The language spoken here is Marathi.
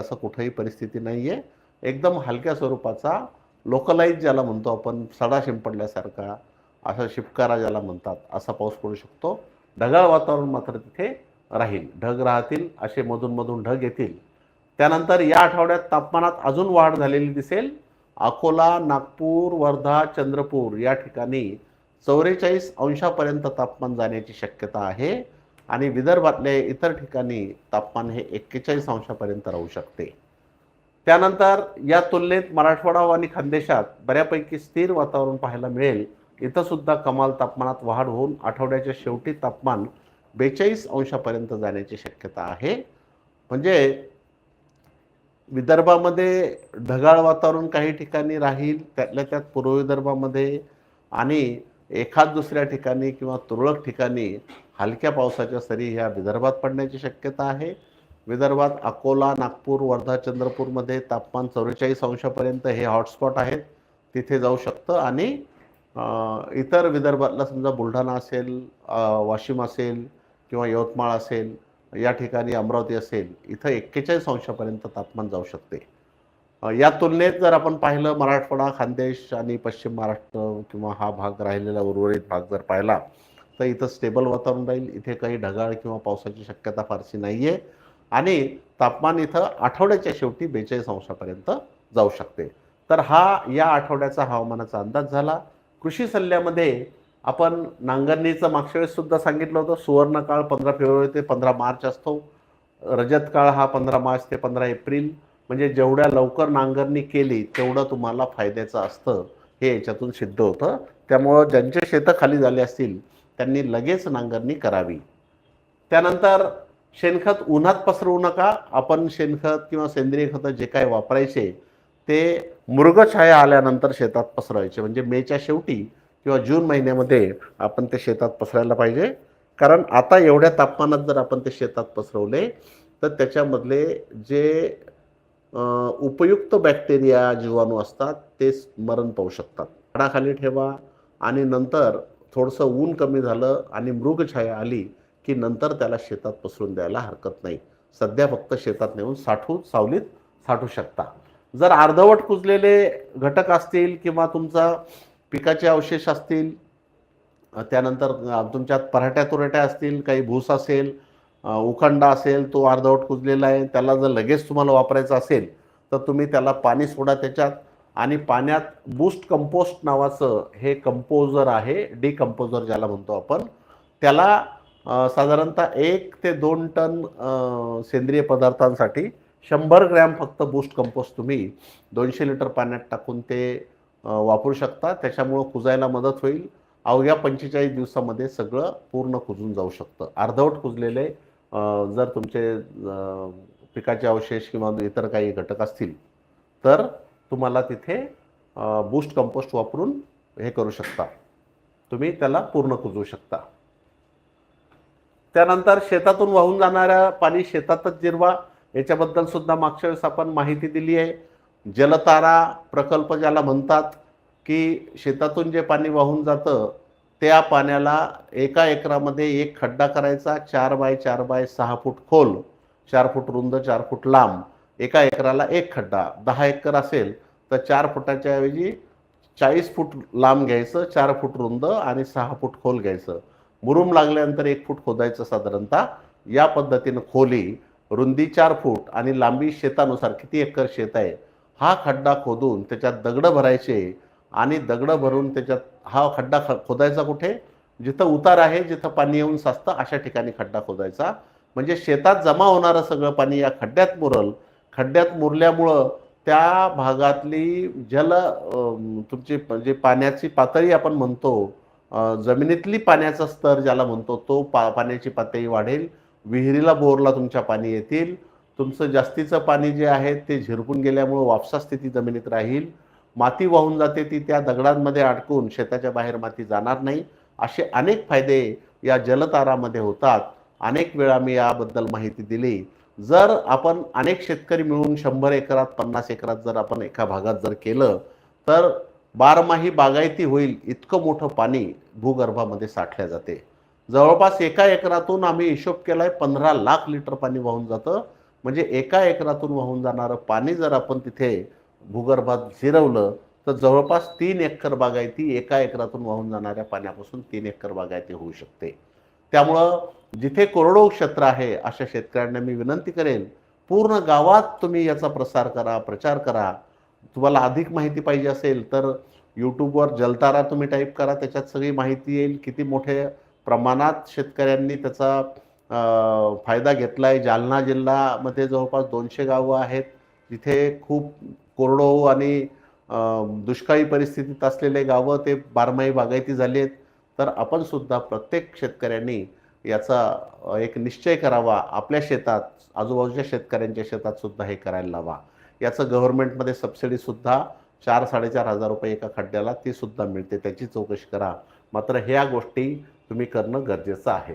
असं कुठंही परिस्थिती नाही आहे एकदम हलक्या स्वरूपाचा लोकलाईज ज्याला म्हणतो आपण सडा शिंपडल्यासारखा असा शिपकारा ज्याला म्हणतात असा पाऊस पडू शकतो. ढगाळ वातावरण मात्र तिथे राहील. ढग राहतील असे मधूनमधून ढग येतील. त्यानंतर या आठवड्यात तापमानात अजून वाढ झालेली दिसेल. अकोला नागपूर वर्धा चंद्रपूर या ठिकाणी चौवेचाळीस अंशापर्यंत तापमान जाण्याची शक्यता आहे. आणि विदर्भातल्या इतर ठिकाणी तापमान हे एक्केचाळीस अंशापर्यंत राहू शकते. त्यानंतर या तुलनेत मराठवाडा आणि खानदेशात बऱ्यापैकी स्थिर वातावरण पाहायला मिळेल. इथं सुद्धा कमाल तापमानात वाढ होऊन आठवड्याच्या शेवटी तापमान बेचाळीस अंशापर्यंत जाण्याची शक्यता आहे. म्हणजे विदर्भामध्ये ढगाळ वातावरण काही ठिकाणी राहील त्यातल्या त्यात पूर्व विदर्भामध्ये आणि एखाद दुसऱ्या ठिकाणी किंवा तुरळक ठिकाणी हलक्या पावसाच्या सरी ह्या विदर्भात पडण्याची शक्यता आहे. विदर्भात अकोला नागपूर वर्धा चंद्रपूरमध्ये तापमान चौवेचाळीस अंशापर्यंत हे हॉटस्पॉट आहेत. तिथे जाऊ शकतं आणि इतर विदर्भातला समजा बुलढाणा असेल वाशिम असेल किंवा यवतमाळ असेल या ठिकाणी अमरावती असेल इथं एक्केचाळीस अंशापर्यंत तापमान जाऊ शकते. या तुलनेत जर आपण पाहिलं मराठवाडा खानदेश आणि पश्चिम महाराष्ट्र किंवा हा भाग राहिलेला उर्वरित भाग जर पाहिला तर इथं स्टेबल वातावरण राहील. इथे काही ढगाळ किंवा पावसाची शक्यता फारशी नाही आहे आणि तापमान इथं आठवड्याच्या शेवटी बेचाळीस अंशापर्यंत जाऊ शकते. तर हा या आठवड्याचा हवामानाचा अंदाज झाला. कृषी सल्ल्यामध्ये आपण नांगरणीचं मागच्या वेळेससुद्धा सांगितलं होतं. सुवर्णकाळ पंधरा फेब्रुवारी ते पंधरा मार्च असतो. रजत काळ हा पंधरा मार्च ते पंधरा एप्रिल. म्हणजे जेवढ्या लवकर नांगरणी केली तेवढं तुम्हाला फायद्याचं असतं. हे याच्यातून सिद्ध होतं. त्यामुळं ज्यांचे शेतं खाली झाले असतील त्यांनी लगेच नांगरणी करावी. त्यानंतर शेणखत उन्हात पसरवू नका. आपण शेणखत किंवा सेंद्रिय खतं जे काय वापरायचे ते मृगछाया आल्यानंतर शेतात पसरवायचे. म्हणजे मेच्या शेवटी किंवा जून महिन्यामध्ये आपण ते शेतात पसरायला पाहिजे. कारण आता एवढ्या तापमानात जर आपण ते शेतात पसरवले तर त्याच्यामधले जे उपयुक्त बॅक्टेरिया जीवाणू असतात ते मरण पाहू शकतात. झाडाखाली ठेवा आणि नंतर थोडंसं ऊन कमी झालं आणि मृगछाया आली की नंतर त्याला शेतात पसरून द्यायला हरकत नाही. सध्या फक्त शेतात नेऊन साठू सावलीत साठू शकता. जर अर्धवट कुजलेले घटक असतील किंवा तुमचा पिकाचे अवशेष असतील त्यानंतर तुमच्यात पराठ्या तुरट्या असतील काही भूस असेल उखंडा असेल तो अर्धवट कुजलेला आहे त्याला जर लगेच तुम्हाला वापरायचा असेल तर तुम्ही त्याला पाणी सोडा त्याच्यात आणि पाण्यात बूस्ट कंपोस्ट नावाचं हे कंपोजर आहे डिकंपोजर ज्याला म्हणतो आपण त्याला साधारणतः एक ते दोन टन सेंद्रिय पदार्थांसाठी शंभर ग्रॅम फक्त बूस्ट कंपोस्ट तुम्ही दोनशे लिटर पाण्यात टाकून ते वापरू शकता. त्याच्यामुळं कुजायला मदत होईल. अवघ्या पंचेचाळीस दिवसामध्ये सगळं पूर्ण कुजून जाऊ शकतं. अर्धवट कुजलेले जर तुमचे पिकाचे अवशेष किंवा इतर काही घटक असतील तर तुम्हाला तिथे बूस्ट कंपोस्ट वापरून हे करू शकता. तुम्ही त्याला पूर्ण कुजवू शकता. त्यानंतर शेतातून वाहून जाणाऱ्या पाणी शेतातच जिरवा. याच्याबद्दल सुद्धा मागच्या वेळेस आपण माहिती दिली आहे. जलतारा प्रकल्प ज्याला म्हणतात की शेतातून जे पाणी वाहून जातं त्या पाण्याला एका एकरामध्ये एक खड्डा करायचा चार बाय चार बाय सहा फूट खोल चार फूट रुंद चार फूट लांब एका एकराला एक खड्डा. दहा एकर असेल तर चार फुटाच्या ऐवजी चाळीस फूट लांब घ्यायचं चार फूट रुंद आणि सहा फूट खोल घ्यायचं. मुरुम लागल्यानंतर एक फूट खोदायचं साधारणतः. या पद्धतीनं खोली रुंदी चार फूट आणि लांबी शेतानुसार किती एकर शेत आहे हा खड्डा खोदून त्याच्यात दगडं भरायचे आणि दगडं भरून त्याच्यात हा खड्डा ख खोदायचा कुठे? जिथं उतार आहे जिथं पाणी येऊन साचतं अशा ठिकाणी खड्डा खोदायचा. म्हणजे शेतात जमा होणारं सगळं पाणी या खड्ड्यात मुरल. खड्ड्यात मुरल्यामुळं त्या भागातली जल तुमची म्हणजे पाण्याची पातळी आपण म्हणतो जमिनीतली पाण्याचा स्तर ज्याला म्हणतो तो पा पाण्याची पातळी वाढेल. विहिरीला बोरला तुमच्या पाणी येतील. तुमचं जास्तीचं पाणी जे आहे ते झिरपून गेल्यामुळं वापसा स्थिती जमिनीत राहील. माती वाहून जाते ती त्या दगडांमध्ये अडकून शेताच्या बाहेर माती जाणार नाही. असे अनेक फायदे या जलतारामध्ये होतात. अनेक वेळा मी याबद्दल माहिती दिली. जर आपण अनेक शेतकरी मिळून शंभर एकरात पन्नास एकरात जर आपण एका भागात जर केलं तर बारमाही बागायती होईल इतकं मोठं पाणी भूगर्भामध्ये साठल्या जाते. जवळपास एका एकरातून आम्ही हिशोब केला आहे पंधरा लाख लिटर पाणी वाहून जातं. म्हणजे एका एकरातून वाहून जाणारं पाणी जर आपण तिथे भूगर्भात जिरवलं तर जवळपास तीन एकर बागायती एका एकरातून वाहून जाणाऱ्या पाण्यापासून तीन एकर बागायती होऊ शकते. त्यामुळं जिथे कोरडो क्षेत्र आहे अशा शेतकऱ्यांना मी विनंती करेन पूर्ण गावात तुम्ही याचा प्रसार करा प्रचार करा. तुम्हाला अधिक माहिती पाहिजे असेल तर यूट्यूबवर जलतारा तुम्ही टाईप करा त्याच्यात सगळी माहिती येईल किती मोठे प्रमाणात शेतकऱ्यांनी त्याचा फायदा घेतला आहे जालना जिल्ह्यामध्ये जवळपास दोनशे गावं आहेत जिथे खूप कोरडो आणि दुष्काळी परिस्थितीत असलेले गावं ते बारमाही बागायती झाली आहेत तर आपण सुद्धा प्रत्येक शेतकऱ्यांनी याचा एक निश्चय करावा. आपल्या शेतात आजूबाजूच्या शेतकऱ्यांच्या शेतात सुद्धा हे करायला लावा. याचं गव्हर्नमेंटमध्ये सबसिडीसुद्धा चार साडेचार हजार रुपये एका खड्ड्याला ती सुद्धा मिळते. त्याची चौकशी करा. मात्र ह्या गोष्टी तुम्ही करणं गरजेचं आहे.